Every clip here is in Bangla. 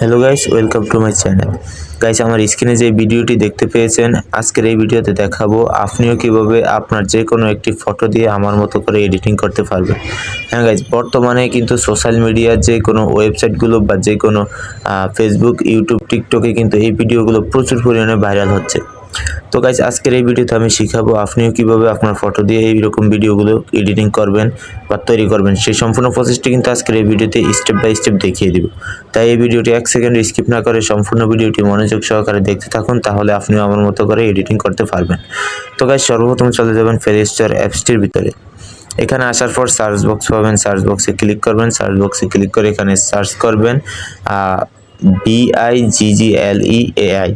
Hello guys welcome to my channel guys আমার স্ক্রিনে যে ভিডিওটি দেখতে পেয়েছেন, আজকের এই ভিডিওতে দেখাবো আপনিও কীভাবে আপনার যে কোনো একটি ফটো দিয়ে আমার মতো করে এডিটিং করতে পারবেন। হ্যাঁ গাইস বর্তমানে কিন্তু সোশ্যাল মিডিয়ার যে কোনো ওয়েবসাইটগুলো বা যে কোনো ফেসবুক ইউটিউব টিকটকে কিন্তু এই ভিডিওগুলো প্রচুর পরিমাণে ভাইরাল হচ্ছে। তো গাইজ আজকের এই ভিডিওতে আমি শিখাবো আপনিও কীভাবে আপনার ফটো দিয়ে এইরকম ভিডিওগুলো এডিটিং করবেন বা তৈরি করবেন। সেই সম্পূর্ণ প্রসেসটি কিন্তু আজকের এই ভিডিওতে স্টেপ বাই স্টেপ দেখিয়ে দিব। তাই এই ভিডিওটি এক সেকেন্ড স্কিপ না করে সম্পূর্ণ ভিডিওটি মনোযোগ সহকারে দেখতে থাকুন, তাহলে আপনিও আমার মতো করে এডিটিং করতে পারবেন। তো গাইজ সর্বপ্রথম চলে যাবেন প্লে স্টোর অ্যাপসটির ভিতরে। এখানে আসার পর সার্চ বক্স পাবেন। সার্চ বক্সে ক্লিক করবেন। সার্চ বক্সে ক্লিক করে এখানে সার্চ করবেন বিআই জিজিএলই এআই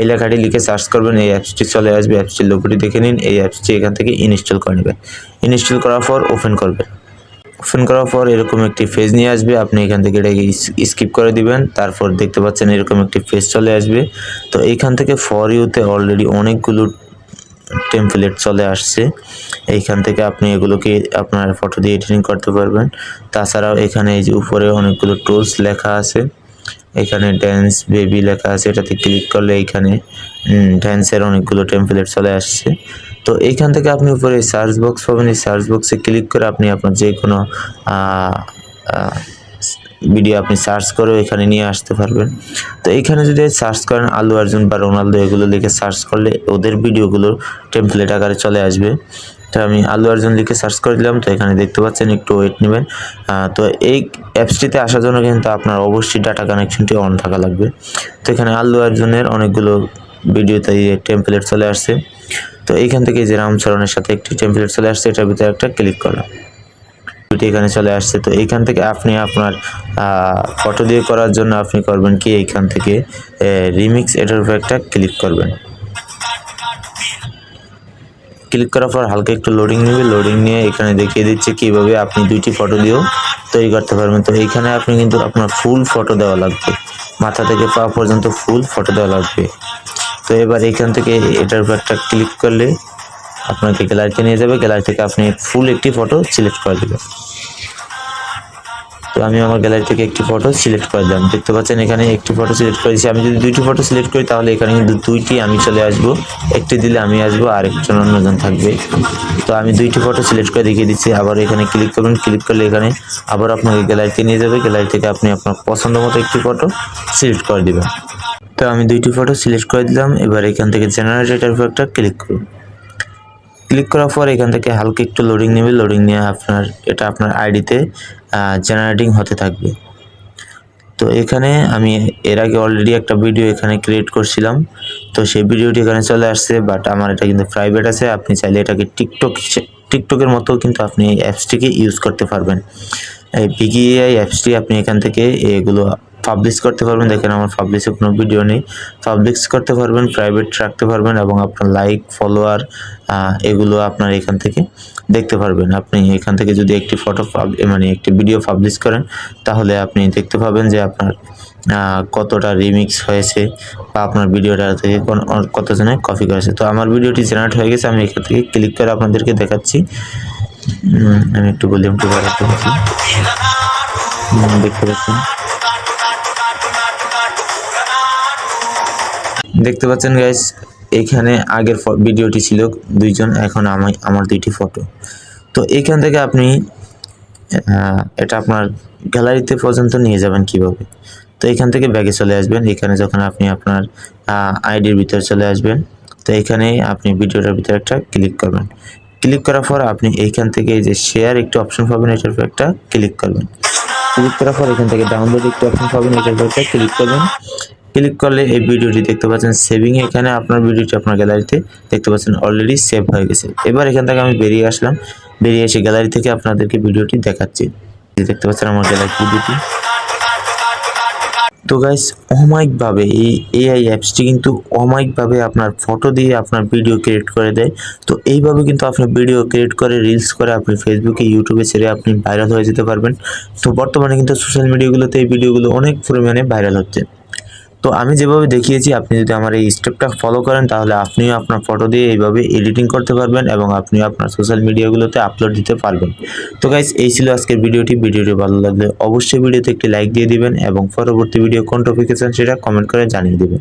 এই লেখাটি লিখে সার্চ করবেন, এই অ্যাপসটি চলে আসবে। অ্যাপসটির লোগোটি দেখে নিন, এই অ্যাপসটি এখান থেকে ইনস্টল করে নেবেন। ইনস্টল করার পর ওপেন করবেন। ওপেন করার পর এরকম একটি পেজ নিয়ে আসবে, আপনি এখান থেকে এটাকে স্কিপ করে দিবেন, তারপর দেখতে পাচ্ছেন এরকম একটি পেজ চলে আসবে। তো এইখান থেকে ফর ইউতে অলরেডি অনেকগুলো টেমপ্লেট চলে আসছে। এইখান থেকে আপনি এগুলোকে আপনার ফটো দিয়ে এডিটিং করতে পারবেন। তাছাড়াও এখানে এই যে উপরে অনেকগুলো টুলস লেখা আছে। এখানে ড্যান্স বেবি লেখা আছে, এটাতে ক্লিক করলে এইখানে ড্যান্সের অনেকগুলো টেমপ্লেট চলে আসছে। তো এইখান থেকে আপনি উপরে সার্চ বক্স পাবেন, এই সার্চ বক্সে ক্লিক করে আপনি আপনার যে কোনো ভিডিও আপনি সার্চ করে এখানে নিয়ে আসতে পারবেন। তো এখানে যদি সার্চ করেন আলু অর্জুন বা রোনালদো, এগুলো লিখে সার্চ করলে ওদের ভিডিওগুলো টেমপ্লেট আকারে চলে আসবে। তো আমি আলু অর্জুন লিখে সার্চ করে দিলাম, তো এখানে দেখতে পাচ্ছেন একটু ওয়েট নেবেন। তো এই অ্যাপসটিতে আসার জন্য কিন্তু আপনার অবশ্যই ডাটা কানেকশনটি অন থাকা লাগবে। তো এখানে আলু অর্জুনের অনেকগুলো ভিডিওতে টেমপ্লেট চলে আসছে। তো এইখান থেকে যে রামচরণের সাথে একটি টেম্পলেট চলে আসছে, এটার ভিতরে একটা ক্লিক করলাম। ভিডিওটি এখানে চলে আসছে। তো এইখান থেকে আপনি আপনার ফটো দিয়ে করার জন্য আপনি করবেন কি? এইখান থেকে রিমিক্স এটার উপর একটা ক্লিক করবেন। ক্লিক করার পর হালকা একটু লোডিং নেবে। লোডিং নিয়ে এখানে দেখিয়ে দিচ্ছে কীভাবে আপনি দুইটি ফটো দিয়েও তৈরি করতে পারবেন। তো এইখানে আপনি কিন্তু আপনার ফুল ফটো দেওয়া লাগবে। মাথা থেকে পা পর্যন্ত ফুল ফটো দেওয়া লাগবে। তো এবার এখান থেকে এটার উপর একটা ক্লিক করলে আপনাকে গ্যালারিতে নিয়ে যাবে। গ্যালারি থেকে আপনি ফুল একটি ফটো সিলেক্ট করে দেবেন। আমি আমার গ্যালারি থেকে একটি ফটো সিলেক্ট করে দিলাম। দেখতে পাচ্ছেন, এখানে একটি ফটো সিলেক্ট করেছি। আমি যদি দুইটি ফটো সিলেক্ট করি, তাহলে এখানে কিন্তু দুইটি আমি চলে আসব। একটি দিলে আমি আসব আর একজন অন্যজন থাকবে। তো আমি দুইটি ফটো সিলেক্ট করে দেখিয়ে দিচ্ছি। আবার এখানে ক্লিক করবেন ক্লিক করলে এখানে আবার আপনাকে গ্যালারিতে নিয়ে যাবে। গ্যালারি থেকে আপনি আপনার পছন্দ মতো একটি ফটো সিলেক্ট করে দেবেন। তো আমি দুইটি ফটো সিলেক্ট করে দিলাম। এবার এখান থেকে জেনারেটের উপর একটা ক্লিক করুন। ক্লিক করার পর এখান থেকে হালকা একটু লোডিং নেবে। লোডিং নিয়ে আপনার, এটা আপনার আইডিতে জেনারেটিং হতে থাকবে। তো এখানে আমি এর আগে অলরেডি একটা ভিডিও এখানে ক্রিয়েট করছিলাম। তো সেই ভিডিওটি এখানে চলে আসছে বাট আমার এটা কিন্তু প্রাইভেট আছে। আপনি চাইলে এটাকে টিকটক টিকটকের মতো কিন্তু আপনি এই অ্যাপসটিকে ইউজ করতে পারবেন। এই পিকিআই অ্যাপসটি আপনি এখান থেকে এগুলো পাবলিশ করতে পারবেন। দেখেন আমার পাবলিশে কোনো ভিডিও নেই। পাবলিশ করতে পারবেন প্রাইভেট রাখতে পারবেন এবং আপনার লাইক ফলোয়ার এগুলো আপনার এখান থেকে দেখতে পারবেন। আপনি এখান থেকে যদি একটি ফটো মানে একটি ভিডিও পাবলিশ করেন, তাহলে আপনি দেখতে পাবেন যে আপনার কতটা রিমিক্স হয়েছে বা আপনার ভিডিওটা থেকে কতজনে কপি করেছে। তো আমার ভিডিওটি জেনারেট হয়ে গেছে, আমি এখান থেকে ক্লিক করে আপনাদেরকে দেখাচ্ছি। আমি একটু বাড়াতে পারছি দেখতে পাচ্ছেন? দেখতে পাচ্ছেন গাইস এইখানে আগের ভিডিওটি ছিল দুইজন, এখন আমার আমার দুইটি ফটো তো এইখান থেকে আপনি এটা আপনার গ্যালারিতে পর্যন্ত নিয়ে যাবেন কীভাবে? তো এখান থেকে ব্যাগে চলে আসবেন। এখানে যখন আপনি আপনার আইডির ভিতরে চলে আসবেন, তো এখানে আপনি ভিডিওটার ভিতরে একটা ক্লিক করবেন। ক্লিক করার পর আপনি এইখান থেকে যে শেয়ার একটি অপশন পাবেন, এটার উপর একটা ক্লিক করবেন। ক্লিক করার পর এখান থেকে ডাউনলোড একটি অপশন পাবেন, এটার উপর একটা ক্লিক করবেন। ক্লিক করলে এই ভিডিওটি দেখতে পাচ্ছেন সেভিং এখানে আপনার ভিডিওটি আপনার গ্যালারিতে দেখতে পাচ্ছেন অলরেডি সেভ হয়ে গেছে। এবার এখান থেকে আমি বেরিয়ে আসলাম। বেরিয়ে এসে গ্যালারি থেকে আপনাদেরকে ভিডিওটি দেখাচ্ছি। দেখতে পাচ্ছেন আমার গ্যালারি ভিডিওটি। তো গাইস অমায়িকভাবে এই এআই অ্যাপসটি কিন্তু অমায়িকভাবে আপনার ফটো দিয়ে আপনার ভিডিও ক্রিয়েট করে দেয়। তো এইভাবে কিন্তু আপনি ভিডিও ক্রিয়েট করে রিলস করে আপনি ফেসবুকে ইউটিউবে ছেড়ে আপনি ভাইরাল হয়ে যেতে পারবেন। তো বর্তমানে কিন্তু সোশ্যাল মিডিয়াগুলোতে এই ভিডিওগুলো অনেক পরিমাণে ভাইরাল হচ্ছে। তো আমি যেভাবে দেখিয়েছি, আপনি যদি আমার এই স্টেপটা ফলো করেন, তাহলে আপনিও আপনার ফটো দিয়ে এইভাবে এডিটিং করতে পারবেন এবং আপনিও আপনার সোশ্যাল মিডিয়াগুলোতে আপলোড দিতে পারবেন। তো গাইস এই ছিল আজকের ভিডিওটি। ভিডিওটি ভালো লাগলে অবশ্যই ভিডিওতে একটি লাইক দিয়ে দিবেন এবং পরবর্তী ভিডিও কোন টপিকে চান সেটা কমেন্ট করে জানিয়ে দেবেন।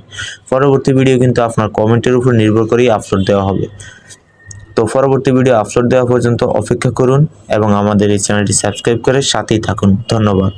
পরবর্তী ভিডিও কিন্তু আপনার কমেন্টের উপর নির্ভর করেই আপলোড দেওয়া হবে। তো পরবর্তী ভিডিও আপলোড দেওয়া পর্যন্ত অপেক্ষা করুন এবং আমাদের এই চ্যানেলটি সাবস্ক্রাইব করে সাথেই থাকুন। ধন্যবাদ।